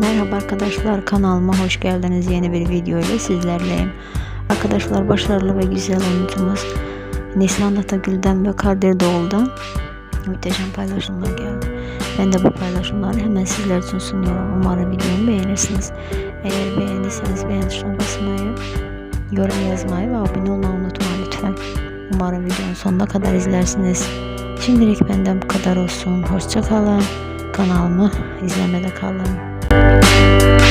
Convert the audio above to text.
Merhaba arkadaşlar kanalıma hoş geldiniz. Yeni bir video ile sizlerleyim. Arkadaşlar başarılı ve güzel oyuncumuz Nisan Atagül'den ve Kadir Doğul'dan muhteşem paylaşımlar geldi. Ben de bu paylaşımları hemen sizler için sunuyorum. Umarım videomu beğenirsiniz. Eğer beğendiyseniz beğen tuşuna basmayı, yorum yazmayı ve abone olmayı unutmayın lütfen. Umarım videonun sonuna kadar izlersiniz. Şimdilik benden bu kadar olsun. Hoşça kalın. Kanalımı izlemede kalın. Música